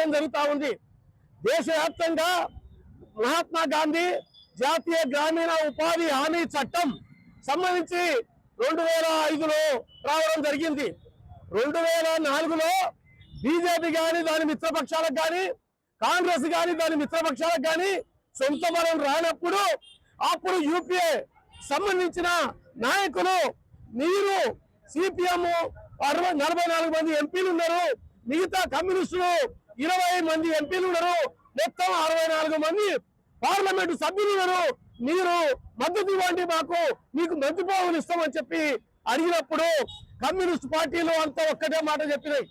తొలగించడం జరుగుతూ ఉంది. దేశవ్యాప్తంగా మహాత్మా గాంధీ జాతీయ గ్రామీణ ఉపాధి హామీ చట్టం సంబంధించి రెండు వేల ఐదులో రావడం జరిగింది. రెండు వేల నాలుగులో బీజేపీ కానీ దాని మిత్రపక్షాలకు కానీ కాంగ్రెస్ కానీ దాని మిత్రపక్షాలకు కానీ సొంత బలం రానప్పుడు అప్పుడు యూపీఏ సంబంధించిన నాయకులు మీరు సిపిఎం అరవై నలభై నాలుగు మంది ఎంపీలు ఉన్నారు. మిగతా కమ్యూనిస్టులు ఇరవై మంది ఎంపీలు ఉన్నారు. మొత్తం అరవై నాలుగు మంది పార్లమెంటు సభ్యులు ఉన్నారు. మీరు మద్దతు ఇవ్వండి మాకు. మీకు మంచి పోవులు ఇస్తామని చెప్పి అడిగినప్పుడు కమ్యూనిస్ట్ పార్టీలు అంతా ఒక్కటే మాట చెప్పినాయి.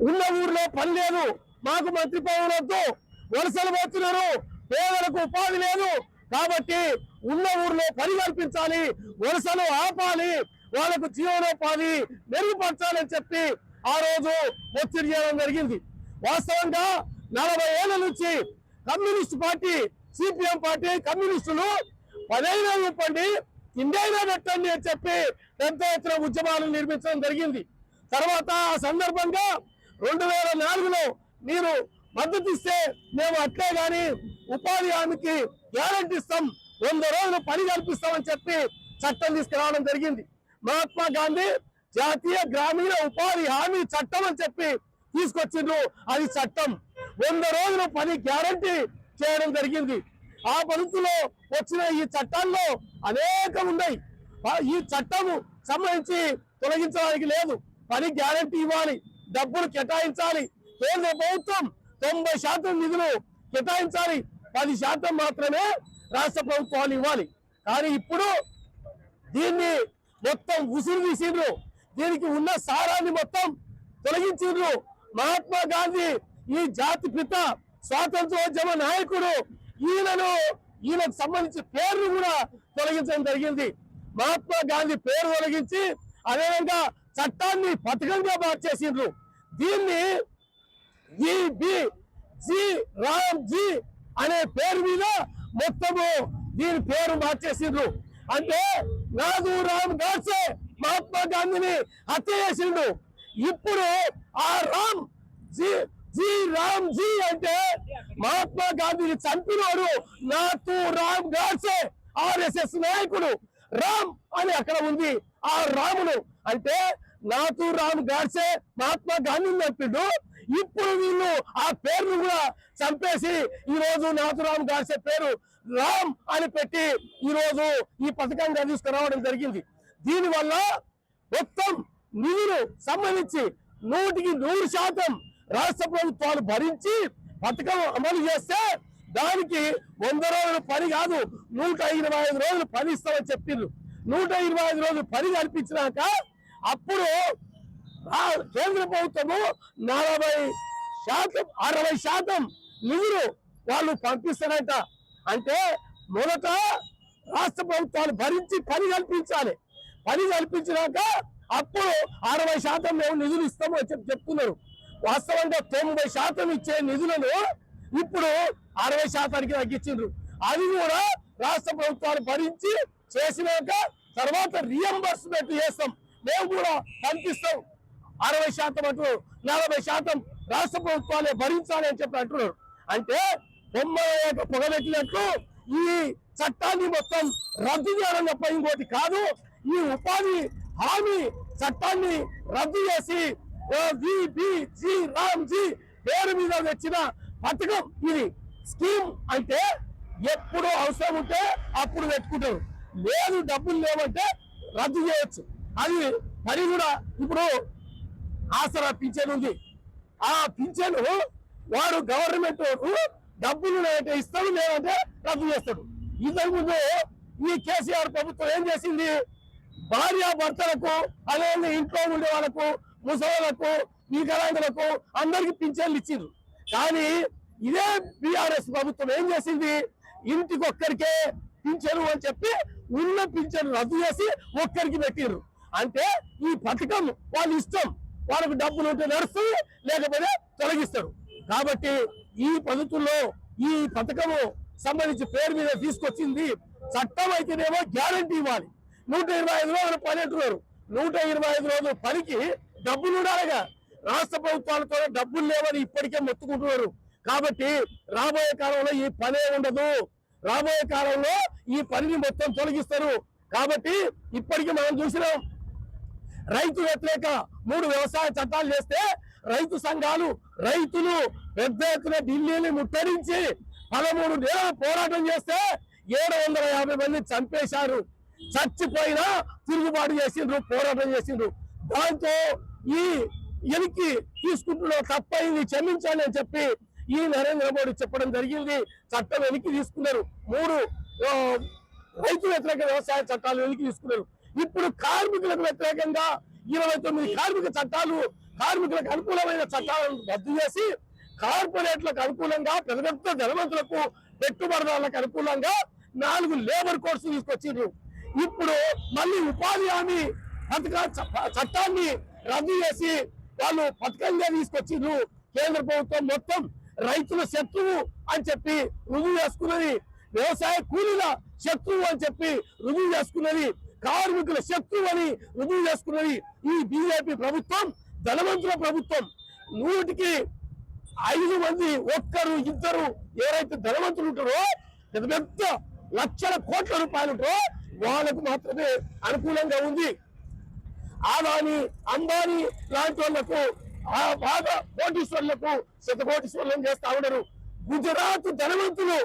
ఉన్న ఊర్లో పని లేదు. మాకు మంత్రి పదవులు వద్దు. వలసలు పోతున్నారు. పేదలకు ఉపాధి లేదు. కాబట్టి ఉన్న ఊర్లో పని కల్పించాలి. వలసలు ఆపాలి. వాళ్ళకు జీవనోపాధి మెరుగుపరచాలని చెప్పి ఆ రోజు ఒత్తిడి చేయడం జరిగింది. వాస్తవంగా నలభై ఏళ్ళ నుంచి కమ్యూనిస్ట్ పార్టీ సిపిఎం పార్టీ కమ్యూనిస్టులు పదైనా ఇవ్వండి కిందైనా పెట్టండి అని చెప్పి పెద్ద ఎత్తున ఉద్యమాలు నిర్మించడం జరిగింది. తర్వాత ఆ సందర్భంగా రెండు వేల నాలుగులో మీరు మద్దతు ఇస్తే మేము అట్లే గాని ఉపాధి హామీకి గ్యారంటీ ఇస్తాం వంద రోజులు పని కల్పిస్తామని చెప్పి చట్టం తీసుకురావడం జరిగింది. మహాత్మా గాంధీ జాతీయ గ్రామీణ ఉపాధి హామీ చట్టం అని చెప్పి తీసుకొచ్చిండ్రు. అది చట్టం. వంద రోజులు పని గ్యారంటీ చేయడం జరిగింది. ఆ పరిస్థితిలో వచ్చిన ఈ చట్టాల్లో అనేకం ఉన్నాయి. ఈ చట్టము సంబంధించి తొలగించడానికి లేదు. పని గ్యారంటీ ఇవ్వాలి. డబ్బులు కేటాయించాలి. కేంద్ర ప్రభుత్వం తొంభై శాతం నిధులు కేటాయించాలి. పది శాతం మాత్రమే రాష్ట్ర ప్రభుత్వాలు ఇవ్వాలి. కానీ ఇప్పుడు దీన్ని మొత్తం ఉసురు తీసిండ్రు. దీనికి ఉన్న సారాన్ని మొత్తం తొలగించిండ్రు. మహాత్మా గాంధీ ఈ జాతి పిత స్వాతంత్రోద్యమ నాయకుడు. ఈయనను ఈయనకు సంబంధించి పేర్లు కూడా తొలగించడం జరిగింది. మహాత్మా గాంధీ పేరు తొలగించి అదేవిధంగా చట్టాన్ని పథకంగా మార్చేసిండ్రు దీన్ని ఈ జి రామ్ జీ అనే పేరు మీద మొత్తము దీని పేరు మార్చేసిండ్రు అంటే నాదు రామ్ గాడ్సే మహాత్మా గాంధీని హత్య చేసిండు. ఇప్పుడు ఆ Ram G G Ram G అంటే మహాత్మా గాంధీని నా తూ రామ్ గాడ్సే ఆర్ఎస్ఎస్ నాయకుడు. రామ్ అని అక్కడ ఉంది ఆ రాముడు. అంటే తూ రామ్ గాడ్సే మహాత్మా గాంధీని చంపిండు ఇప్పుడు వీళ్ళు ఆ పేరును కూడా చంపేసి ఈ రోజు నాథురామ్ గాడ్సే పేరు రామ్ అని పెట్టి ఈ రోజు ఈ పథకాన్ని తీసుకురావడం జరిగింది. దీనివల్ల మొత్తం నిధులు సంబంధించి నూటికి నూరు శాతం రాష్ట్ర ప్రభుత్వాలు భరించి పథకం అమలు చేస్తే దానికి వంద రోజులు పని కాదు నూట ఇరవై ఐదు రోజులు పని ఇస్తామని చెప్పిండ్రు నూట ఇరవై ఐదు రోజులు పని కల్పించినాక అప్పుడు కేంద్ర ప్రభుత్వము నలభై శాతం అరవై శాతం నిధులు వాళ్ళు పంపిస్తారంట. అంటే మొదట రాష్ట్ర ప్రభుత్వాలు భరించి పని కల్పించాలి. పని కల్పించినాక అప్పుడు అరవై శాతం మేము నిధులు ఇస్తాము అని చెప్పి చెప్తున్నారు. వాస్తవంగా తొంభై శాతం ఇచ్చే నిధులను ఇప్పుడు అరవై శాతానికి తగ్గించిండ్రు. అది కూడా రాష్ట్ర ప్రభుత్వాలు భరించి చేసినాక తర్వాత రియంబర్స్మెంట్ చేస్తాం. మేము కూడా పంపిస్తాం అరవై శాతం అంటున్నారు. నలభై శాతం రాష్ట్ర ప్రభుత్వాలే భరించాలి అని చెప్పి అంటున్నారు. అంటే బొమ్మ పొగబెట్టినట్లు ఈ చట్టాన్ని మొత్తం రద్దు చేయడం తప్ప ఇంకోటి కాదు. ఈ ఉపాధి హామీ చట్టాన్ని రద్దు చేసి రామ్జీ జీ పేరు మీద తెచ్చిన పథకం ఇది. స్కీమ్ అంటే ఎప్పుడు అవసరం ఉంటే అప్పుడు పెట్టుకుంటారు. లేదు డబ్బులు లేవంటే రద్దు చేయొచ్చు. అది పని కూడా ఇప్పుడు ఆసరా పింఛన్ ఉంది. ఆ పింఛను వాడు గవర్నమెంట్ డబ్బులు లేదంటే ఇస్తాడు లేదంటే రద్దు చేస్తాడు. ఇంతకు ముందు ఈ కేసీఆర్ ప్రభుత్వం ఏం చేసింది? భార్య భర్తలకు అదే ఇంట్లో ఉండే వాళ్ళకు ముసలకు వికలాంగులకు అందరికి పింఛన్లు ఇచ్చిండ్రు. కానీ ఇదే బీఆర్ఎస్ ప్రభుత్వం ఏం చేసింది? ఇంటికొక్కరికే పింఛను అని చెప్పి ఉన్న పింఛను రద్దు చేసి ఒక్కరికి పెట్టిర్రు అంటే ఈ పథకం వాళ్ళ ఇష్టం. వాళ్ళకు డబ్బులు ఉంటే నడుస్తుంది లేకపోతే తొలగిస్తారు. కాబట్టి ఈ పద్ధతుల్లో ఈ పథకము సంబంధించి పేరు మీద తీసుకొచ్చింది చట్టం అయితేనేమో గ్యారంటీ ఇవ్వాలి. నూట ఇరవై ఐదు రోజులు పని అంటున్నారు. నూట ఇరవై ఐదు రోజులు పనికి డబ్బులు ఉండాలిగా. రాష్ట్ర ప్రభుత్వాలతో డబ్బులు లేవని ఇప్పటికే మొత్తుకుంటున్నారు. కాబట్టి రాబోయే కాలంలో ఈ పనే ఉండదు. రాబోయే కాలంలో ఈ పనిని మొత్తం తొలగిస్తారు. కాబట్టి ఇప్పటికీ మనం చూసినాం. రైతు వ్యతిరేక మూడు వ్యవసాయ చట్టాలు చేస్తే రైతు సంఘాలు రైతులు పెద్ద ఎత్తున ఢిల్లీని ముట్టడించి పదమూడు నెలలు పోరాటం చేస్తే ఏడు వందల యాభై మంది చంపేశారు. చచ్చిపోయినా తిరుగుబాటు చేసిండ్రు పోరాటం చేసిండ్రు. దాంతో ఈ ఎనికి తీసుకుంటున్న తప్పైంది క్షమించాలి అని చెప్పి ఈ నరేంద్ర మోడీ చెప్పడం జరిగింది. చట్టం వెనక్కి తీసుకున్నారు. మూడు రైతు వ్యతిరేక వ్యవసాయ చట్టాలు వెనక్కి తీసుకున్నారు. ఇప్పుడు కార్మికులకు వ్యతిరేకంగా ఇరవై తొమ్మిది కార్మిక చట్టాలు కార్మికులకు అనుకూలమైన చట్టాలను రద్దు చేసి కార్పొరేట్లకు అనుకూలంగా పెద్ద పెద్ద ధనవంతులకు పెట్టుబడిదారులకు అనుకూలంగా నాలుగు లేబర్ కోడ్స్ తీసుకొచ్చిండ్రు. ఇప్పుడు మళ్ళీ ఉపాధి హామీ పథక చ- చట్టాన్ని రద్దు చేసి వాళ్ళు పథకంగా తీసుకొచ్చిండ్రు కేంద్ర ప్రభుత్వం మొత్తం రైతుల శత్రువు అని చెప్పి రుజువు చేసుకున్నది వ్యవసాయ కూలీల శత్రువు అని చెప్పి రుజువు చేసుకున్నది కార్మికుల శత్రువు అని రుజువు చేసుకున్నది ఈ బీజేపీ ప్రభుత్వం ధనవంతుల ప్రభుత్వం. నూటికి ఐదు మంది ఒక్కరు ఇద్దరు ఎవరైతే ధనవంతులు ఉంటారో పెద్ద పెద్ద లక్షల కోట్ల రూపాయలు ఉంటారో వాళ్ళకు మాత్రమే అనుకూలంగా ఉంది. ఆదాని అంబానీ లాంటి వాళ్ళకు ఆ బాగా కోటీశ్వర్లకు శతకోటీశ్వర్లను చేస్తా ఉన్నారు గుజరాత్ ధనవంతులు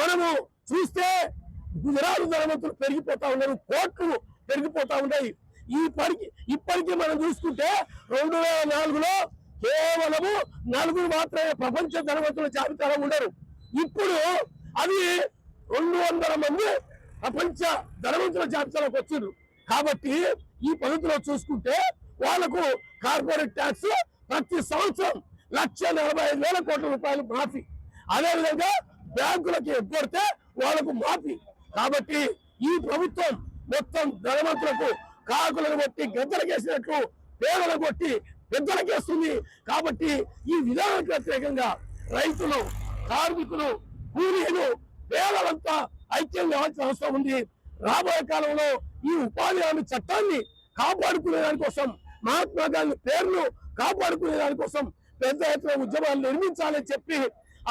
మనము చూస్తే గుజరాత్ ధనవంతులు పెరిగిపోతా ఉన్నారు కోట్లు పెరిగిపోతా ఉన్నాయి. ఈ పరికి ఇప్పటికీ మనం చూసుకుంటే రెండు వేల నాలుగులో కేవలము నలుగురు మాత్రమే ప్రపంచ ధనవంతుల జాబితాలో ఉండరు. ఇప్పుడు అది రెండు వందల మంది ప్రపంచ ధనవంతుల జాబితాలోకి వచ్చిండ్రు. కాబట్టి ఈ పద్ధతిలో చూసుకుంటే వాళ్ళకు కార్పొరేట్ ట్యాక్స్ ప్రతి సంవత్సరం లక్ష నలభై ఐదు వేల కోట్ల రూపాయలు మాఫీ. అదేవిధంగా బ్యాంకులకి ఎగ్గొడితే వాళ్ళకు మాఫీ. కాబట్టి ఈ ప్రభుత్వం మొత్తం ధనవంతులకు కాకులను కొట్టి గద్దలకేసినట్లు పేదలు కొట్టి పెద్దలకేస్తుంది కాబట్టి ఈ విధానానికి వ్యతిరేకంగా రైతులు కార్మికులు కూలీలు పేదలంతా ఐక్యం కావాల్సిన అవసరం ఉంది. రాబోయే కాలంలో ఈ ఉపాధి హామీ చట్టాన్ని కాపాడుకునే దానికోసం మహాత్మా గాంధీ పేరును కాపాడుకునే దానికోసం పెద్ద ఎత్తున ఉద్యమాలు నిర్మించాలని చెప్పి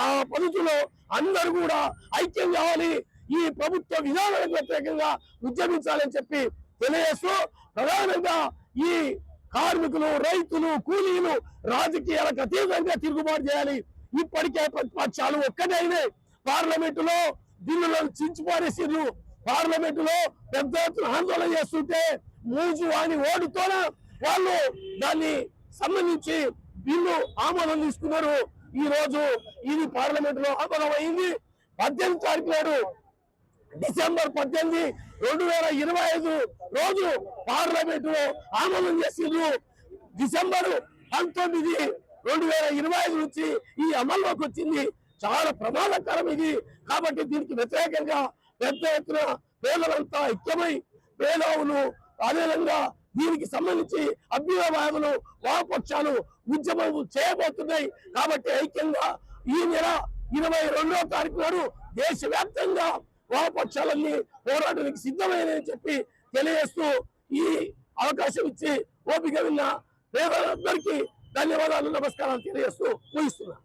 ఆ పద్ధతిలో అందరూ కూడా ఐక్యం కావాలి. ఈ ప్రభుత్వ విధానాలకు వ్యతిరేకంగా ఉద్యమించాలని చెప్పి తెలియజేస్తూ ప్రధానంగా ఈ కార్మికులు రైతులు కూలీలు రాజకీయాలకు అతీతంగా తిరుగుబాటు చేయాలి. ఇప్పటికే ప్రతిపక్షాలు ఒక్కటైనా పార్లమెంటులో బిల్లులను చించిపారేసిర్రు పార్లమెంటులో పెద్ద ఎత్తున ఆందోళన చేస్తుంటే మూజు వాని ఓటుతోన వాళ్ళు దాన్ని సంబంధించి బిల్లు ఆమోదం తీసుకున్నారు. ఈ రోజు ఇది పార్లమెంట్లో ఆమోదం అయింది పద్దెనిమిది తారీఖు నాడు డిసెంబర్ పద్దెనిమిది రెండు వేల ఇరవై ఐదు రోజు పార్లమెంట్లో ఆమోదం చేసిండ్రు. డిసెంబర్ పంతొమ్మిది రెండు వేల ఇరవై ఐదు నుంచి ఈ అమల్లోకి వచ్చింది. చాలా ప్రమాదకరం ఇది. కాబట్టి దీనికి వ్యతిరేకంగా పెద్ద ఎత్తున పేదలంతా ఐక్యమై పేదవులు అదేవిధంగా దీనికి సంబంధించి అభ్యుదయవాదులు వామపక్షాలు ఉద్యమం చేయబోతున్నాయి. కాబట్టి ఐక్యంగా ఈ నెల ఇరవై రెండవ తారీఖు నాడు దేశవ్యాప్తంగా వామపక్షాలన్నీ పోరాటానికి సిద్ధమైనని చెప్పి తెలియజేస్తూ ఈ అవకాశం ఇచ్చి ఓపిక విన్న పేదలందరికీ ధన్యవాదాలు నమస్కారాలు తెలియజేస్తూ ఊహిస్తున్నారు